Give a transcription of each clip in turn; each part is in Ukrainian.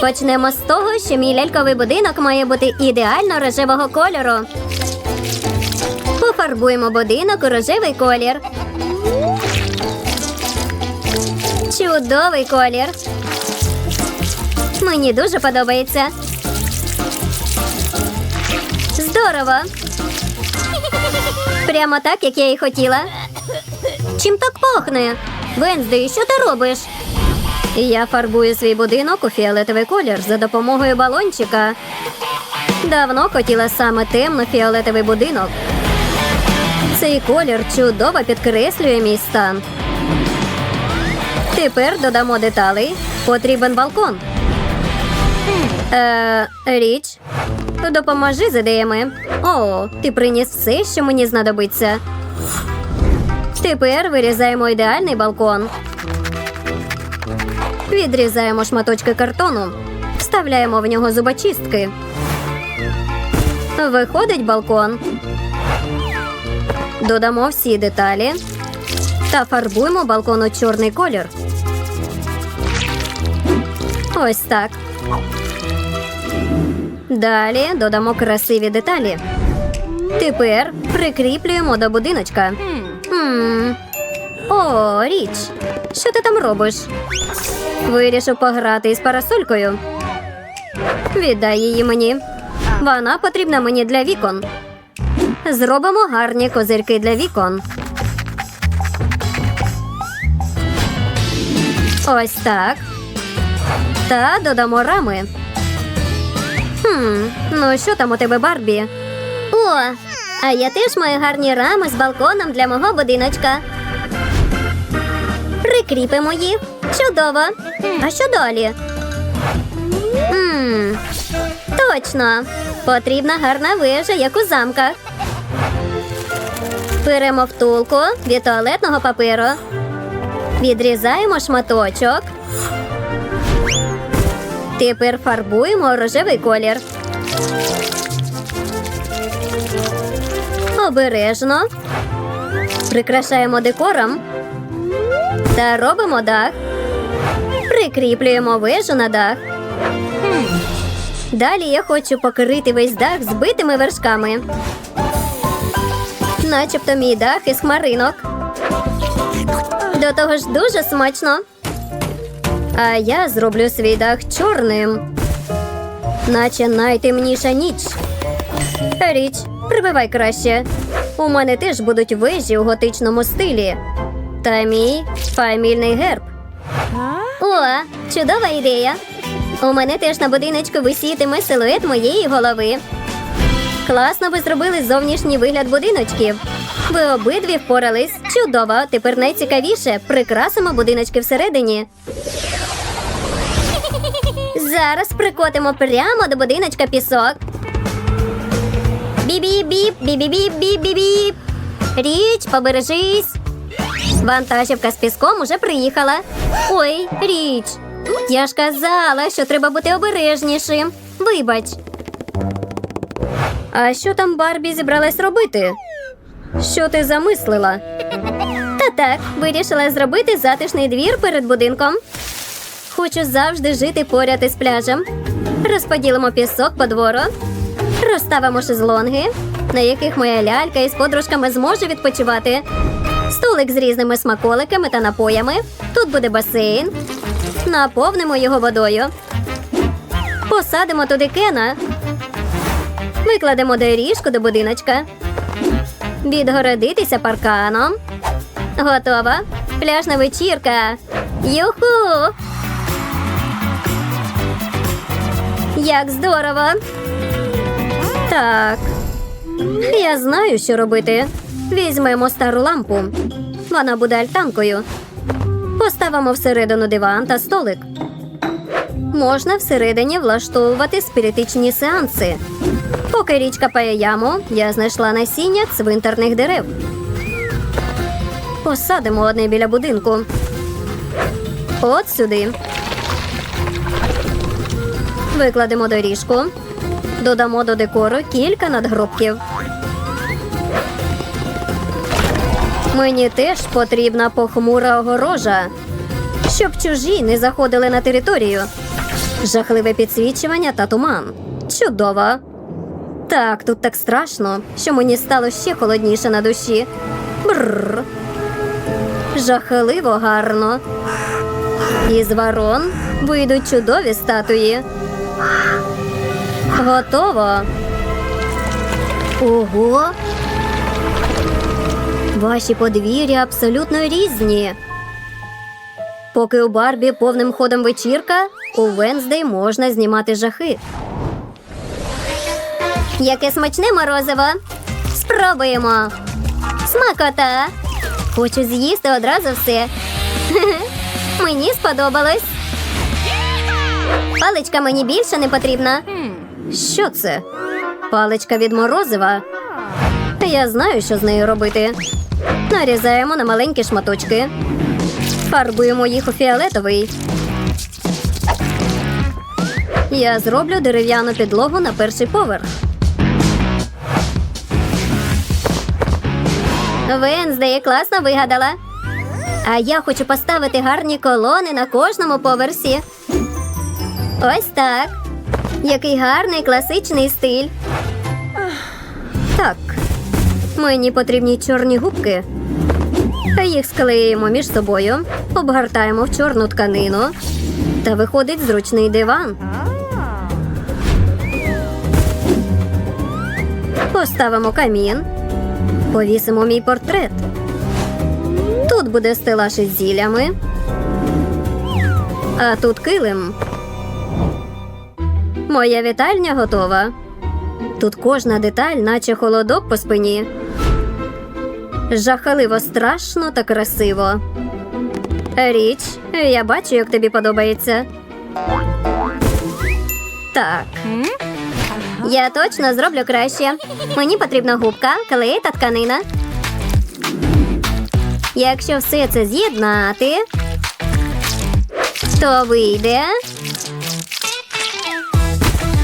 Почнемо з того, що мій ляльковий будинок має бути ідеально рожевого кольору. Пофарбуємо будинок у рожевий колір. Чудовий колір. Мені дуже подобається. Здорово. Прямо так, як я і хотіла. Чим так пахне? Венздей, що ти робиш? Я фарбую свій будинок у фіолетовий колір за допомогою балончика. Давно хотіла саме темно-фіолетовий будинок. Цей колір чудово підкреслює мій стан. Тепер додамо деталей. Потрібен балкон. Е, річ. Допоможи з ідеями. О, ти приніс все, що мені знадобиться. Тепер вирізаємо ідеальний балкон. Відрізаємо шматочки картону, вставляємо в нього зубочистки. Виходить балкон. Додамо всі деталі та фарбуємо балкон у чорний колір. Ось так. Далі додамо красиві деталі. Тепер прикріплюємо до будиночка. Хм. О, річ. Що ти там робиш? Вирішив пограти із парасолькою. Віддай її мені. Вона потрібна мені для вікон. Зробимо гарні козирки для вікон. Ось так. Та додамо рами. Хм, ну що там у тебе, Барбі? О, а я теж маю гарні рами з балконом для мого будиночка. Прикріпимо їх. Чудово. А що далі? Мм, точно. Потрібна гарна вежа, як у замках. Беремо втулку від туалетного паперу. Відрізаємо шматочок. Тепер фарбуємо рожевий колір. Обережно. Прикрашаємо декором. Та робимо дах. Прикріплюємо вежу на дах. Далі я хочу покрити весь дах збитими вершками. Начебто мій дах із хмаринок. До того ж дуже смачно. А я зроблю свій дах чорним. Наче найтемніша ніч. Річ, прибивай краще. У мене теж будуть вежі у готичному стилі. Та мій фамільний герб. О, чудова ідея. У мене теж на будиночку висітиме силует моєї голови. Класно ви зробили зовнішній вигляд будиночків. Ви обидві впорались. Чудово. Тепер найцікавіше прикрасимо будиночки всередині. Зараз прикотимо прямо до будиночка пісок. Бі-бі-біп, бі-бі-біп-біп-біп-біп. Річ, побережись. Вантажівка з піском уже приїхала. Ой, річ. Я ж казала, що треба бути обережнішим. Вибач. А що там Барбі зібралась робити? Що ти замислила? Та так, вирішила зробити затишний двір перед будинком. Хочу завжди жити поряд із пляжем. Розподілимо пісок по двору, розставимо шезлонги, на яких моя лялька із подружками зможе відпочивати. Столик з різними смаколиками та напоями. Тут буде басейн. Наповнимо його водою. Посадимо туди кена. Викладемо доріжку до будиночка. Відгородитися парканом. Готова. Пляжна вечірка. Юху! Як здорово! Так. Я знаю, що робити. Візьмемо стару лампу. Вона буде альтанкою. Поставимо всередину диван та столик. Можна всередині влаштовувати спіритичні сеанси. Поки річ копає яму, я знайшла насіння цвинтарних дерев. Посадимо одне біля будинку. От сюди. Викладемо доріжку. Додамо до декору кілька надгробків. Мені теж потрібна похмура огорожа, щоб чужі не заходили на територію. Жахливе підсвічування та туман. Чудово. Так, тут так страшно, що мені стало ще холодніше на душі. Бррр. Жахливо гарно. Із ворон вийдуть чудові статуї. Готово. Ого. Ваші подвір'я абсолютно різні. Поки у Барбі повним ходом вечірка, у Венздей можна знімати жахи. Яке смачне морозиво. Спробуємо. Смакота. Хочу з'їсти одразу все. Мені сподобалось. Паличка мені більше не потрібна. Що це? Паличка від морозива. Я знаю, що з нею робити. Нарізаємо на маленькі шматочки. Фарбуємо їх у фіолетовий. Я зроблю дерев'яну підлогу на перший поверх. Венздеє класно вигадала. А я хочу поставити гарні колони на кожному поверсі. Ось так. Який гарний класичний стиль. Так. Мені потрібні чорні губки. Їх склеїмо між собою, обгортаємо в чорну тканину. Та виходить зручний диван. Поставимо камін. Повісимо мій портрет. Тут буде стелаж із зіллями. А тут килим. Моя вітальня готова. Тут кожна деталь, наче холодок по спині. Жахливо страшно та красиво. Річ, я бачу, як тобі подобається. Так. Я точно зроблю краще. Мені потрібна губка, клей та тканина. Якщо все це з'єднати, то вийде.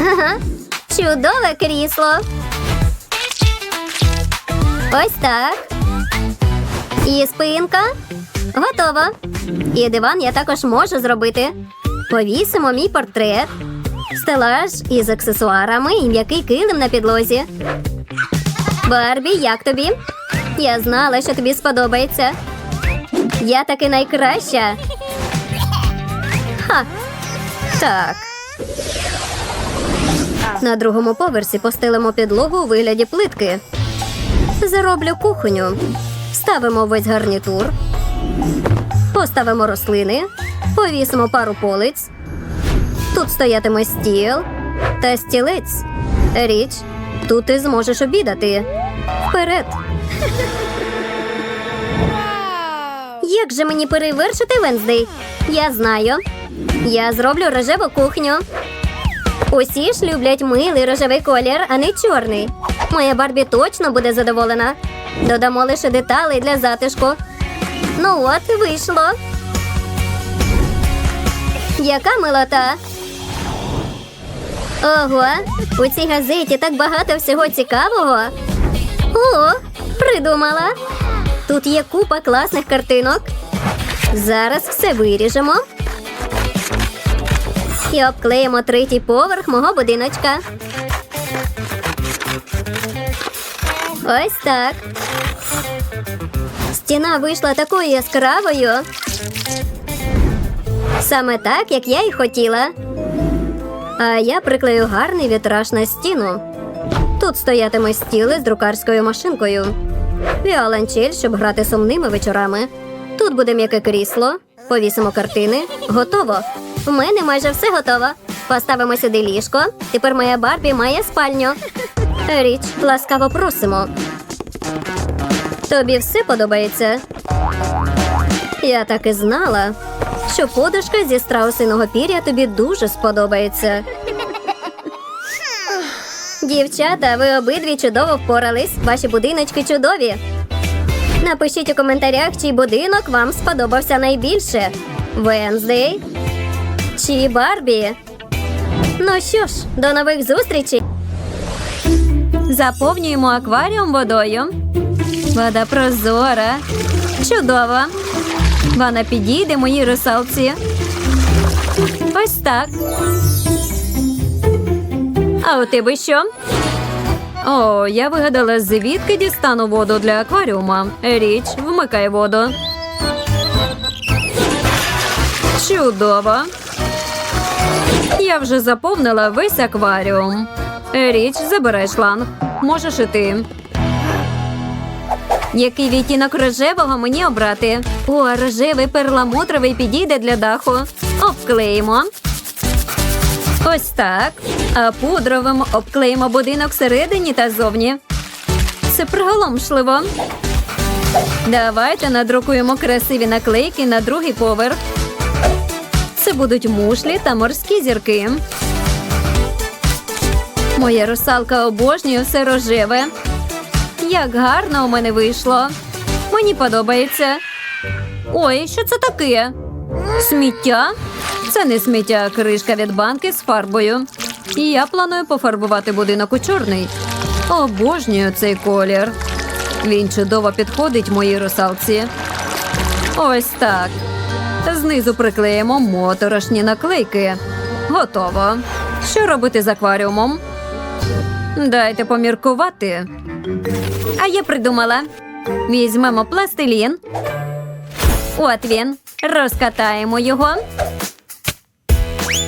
Ага, чудове крісло. Ось так. І спинка. Готово. І диван я також можу зробити. Повісимо мій портрет, стелаж із аксесуарами і м'який килим на підлозі. Барбі, як тобі? Я знала, що тобі сподобається. Я таки найкраща. Ха. Так. На другому поверсі постелимо підлогу у вигляді плитки. Зароблю кухню. Ставимо весь гарнітур. Поставимо рослини. Повісимо пару полиць. Тут стоятиме стіл та стілець. Річ, тут ти зможеш обідати. Вперед. Як же мені перевершити Венздей? Я знаю. Я зроблю рожеву кухню. Усі ж люблять милий рожевий колір, а не чорний. Моя Барбі точно буде задоволена. Додамо лише деталей для затишку. Ну от, вийшло. Яка милота? Ого, у цій газеті так багато всього цікавого. О, придумала. Тут є купа класних картинок. Зараз все виріжемо. І обклеїмо третій поверх мого будиночка. Ось так. Стіна вийшла такою яскравою. Саме так, як я і хотіла. А я приклею гарний вітраж на стіну. Тут стоятиме стіл із друкарською машинкою. Віолончель, щоб грати сумними вечорами. Тут буде м'яке крісло. Повісимо картини. Готово. У мене майже все готово. Поставимо сюди ліжко. Тепер моя Барбі має спальню. Річ, ласкаво просимо. Тобі все подобається? Я так і знала, що подушка зі страусиного пір'я тобі дуже сподобається. Дівчата, ви обидві чудово впорались. Ваші будиночки чудові. Напишіть у коментарях, чий будинок вам сподобався найбільше. Венздей чи Барбі. Ну що ж, до нових зустрічей. Заповнюємо акваріум водою. Вода прозора. Чудово. Вона підійде моїй русалці. Ось так. А у тебе що? О, я вигадала, звідки дістану воду для акваріума. Річ, вмикай воду. Чудово. Я вже заповнила весь акваріум. Річ, забирай шланг. Можеш і ти. Який відтінок рожевого мені обрати? О, рожевий перламутровий підійде для даху. Обклеїмо. Ось так. А пудровим обклеїмо будинок всередині та зовні. Це приголомшливо. Давайте надрукуємо красиві наклейки на другий поверх. Це будуть мушлі та морські зірки. Моя русалка обожнює все рожеве. Як гарно у мене вийшло. Мені подобається. Ой, що це таке? Сміття? Це не сміття, а кришка від банки з фарбою. І я планую пофарбувати будинок у чорний. Обожнюю цей колір. Він чудово підходить моїй русалці. Ось так. Знизу приклеїмо моторошні наклейки. Готово. Що робити з акваріумом? Дайте поміркувати. А я придумала. Візьмемо пластилін. От він. Розкатаємо його.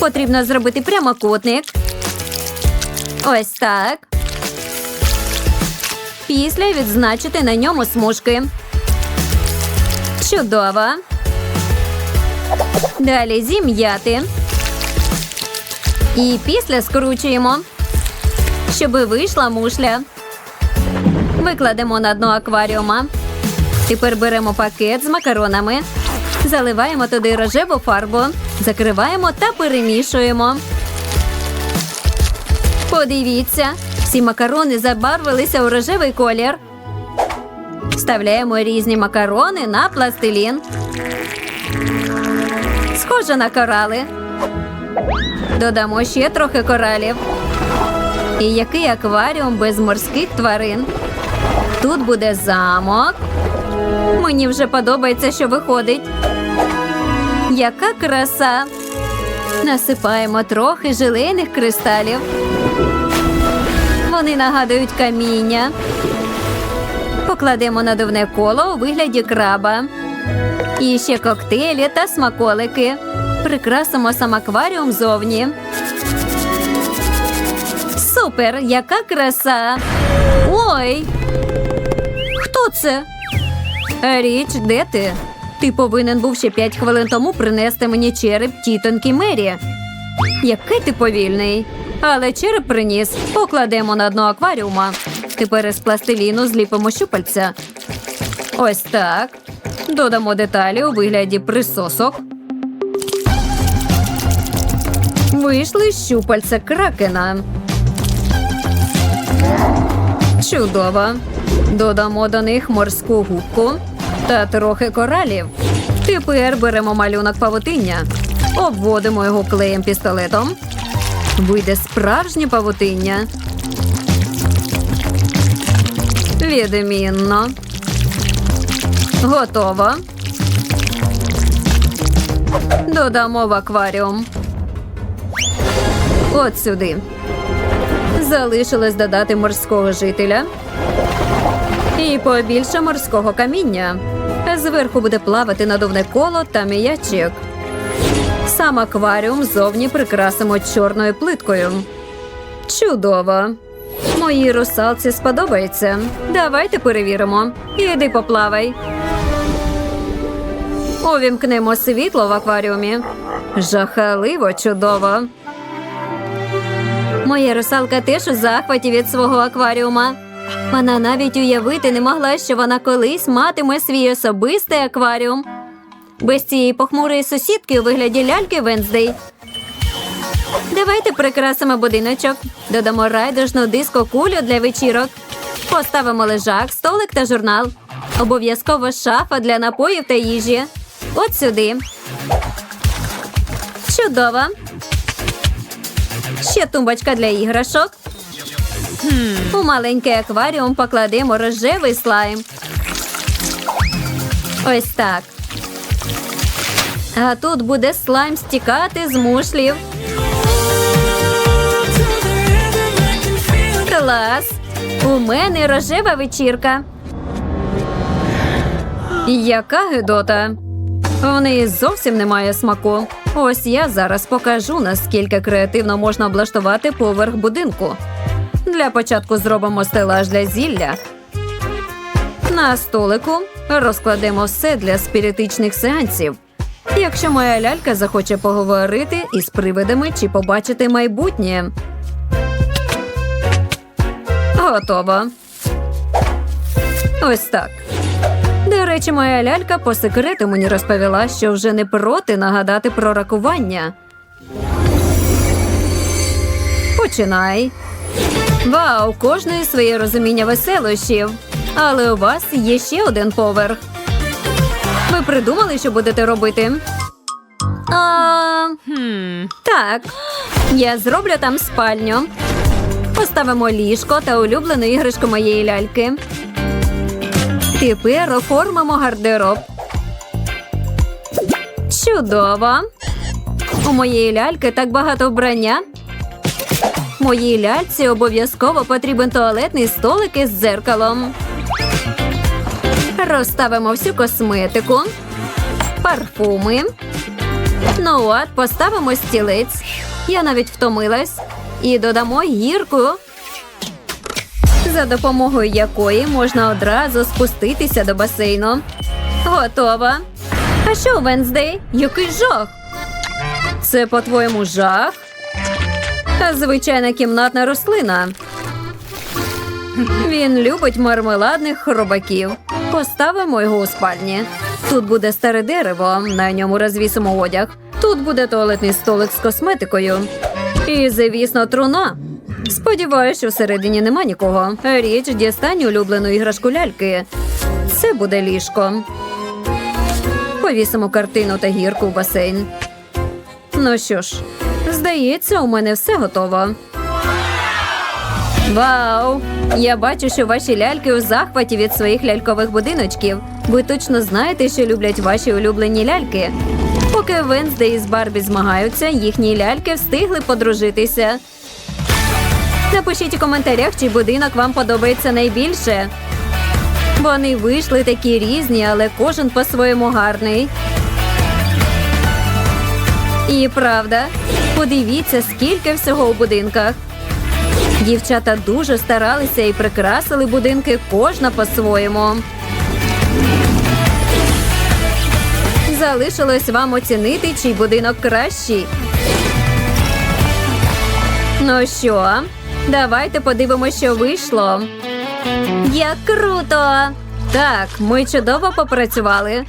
Потрібно зробити прямокутник. Ось так. Після відзначити на ньому смужки. Чудово. Далі зім'яти. І після скручуємо, щоб вийшла мушля. Викладемо на дно акваріума. Тепер беремо пакет з макаронами, заливаємо туди рожеву фарбу, закриваємо та перемішуємо. Подивіться, всі макарони забарвилися у рожевий колір. Вставляємо різні макарони на пластилін. Схоже на корали. Додамо ще трохи коралів. І який акваріум без морських тварин. Тут буде замок. Мені вже подобається, що виходить. Яка краса! Насипаємо трохи желейних кристалів. Вони нагадують каміння. Покладемо надувне коло у вигляді краба. І ще коктейлі та смаколики. Прикрасимо сам акваріум зовні. Супер! Яка краса! Ой! Хто це? Річ, де ти? Ти повинен був ще п'ять хвилин тому принести мені череп тітоньки Мері. Який ти повільний. Але череп приніс. Покладемо на дно акваріума. Тепер із пластиліну зліпимо щупальця. Ось так. Додамо деталі у вигляді присосок. Вийшли щупальця кракена. Чудово. Додамо до них морську губку та трохи коралів. Тепер беремо малюнок павутиння, обводимо його клеєм пістолетом. Вийде справжнє павутиння. Відмінно. Готово. Додамо в акваріум. От сюди. Залишилось додати морського жителя. І побільше морського каміння. Зверху буде плавати надувне коло та м'ячик. Сам акваріум зовні прикрасимо чорною плиткою. Чудово! Моїй русалці сподобається. Давайте перевіримо. Іди поплавай. Увімкнемо світло в акваріумі. Жахаливо чудово. Моя русалка теж у захваті від свого акваріума. Вона навіть уявити не могла, що вона колись матиме свій особистий акваріум. Без цієї похмурої сусідки у вигляді ляльки Венздей. Давайте прикрасимо будиночок, додамо райдужну диско-кулю для вечірок. Поставимо лежак, столик та журнал. Обов'язково шафа для напоїв та їжі. От сюди. Чудово. Ще тумбочка для іграшок. У маленький акваріум покладемо рожевий слайм. Ось так. А тут буде слайм стікати з мушлів. Клас! У мене рожева вечірка. Яка гидота? В неї зовсім немає смаку. Ось я зараз покажу, наскільки креативно можна облаштувати поверх будинку. Для початку зробимо стелаж для зілля. На столику розкладемо все для спіритичних сеансів. Якщо моя лялька захоче поговорити із привидами чи побачити майбутнє. Готово. Ось так. Речі, моя лялька по секрету мені розповіла, що вже не проти нагадати про ракування. Починай. Вау, кожної своє розуміння веселощів. Але у вас є ще один поверх. Ви придумали, що будете робити? А, Так, я зроблю там спальню. Поставимо ліжко та улюблену іграшку моєї ляльки. Тепер оформимо гардероб. Чудово. У моєї ляльки так багато вбрання. Моїй ляльці обов'язково потрібен туалетний столик із дзеркалом. Розставимо всю косметику, парфуми. Ну от, поставимо стілець. Я навіть втомилась. І додамо гірку, за допомогою якої можна одразу спуститися до басейну. Готова. А що, Венздей? Який жах? Це, по-твоєму, жах? Звичайна кімнатна рослина. Він любить мармеладних хробаків. Поставимо його у спальні. Тут буде старе дерево, на ньому розвісимо одяг. Тут буде туалетний столик з косметикою. І, звісно, труна. Сподіваюсь, що всередині нема нікого. Річ дістань улюблену іграшку ляльки. Це буде ліжко. Повісимо картину та гірку в басейн. Ну що ж, здається, у мене все готово. Вау! Я бачу, що ваші ляльки у захваті від своїх лялькових будиночків. Ви точно знаєте, що люблять ваші улюблені ляльки. Поки Венздей з Барбі змагаються, їхні ляльки встигли подружитися. Напишіть у коментарях, чий будинок вам подобається найбільше. Вони вийшли такі різні, але кожен по-своєму гарний. І правда, подивіться, скільки всього у будинках. Дівчата дуже старалися і прикрасили будинки кожна по-своєму. Залишилось вам оцінити, чий будинок кращий. Ну що, давайте подивимося, що вийшло. Як круто! Так, ми чудово попрацювали.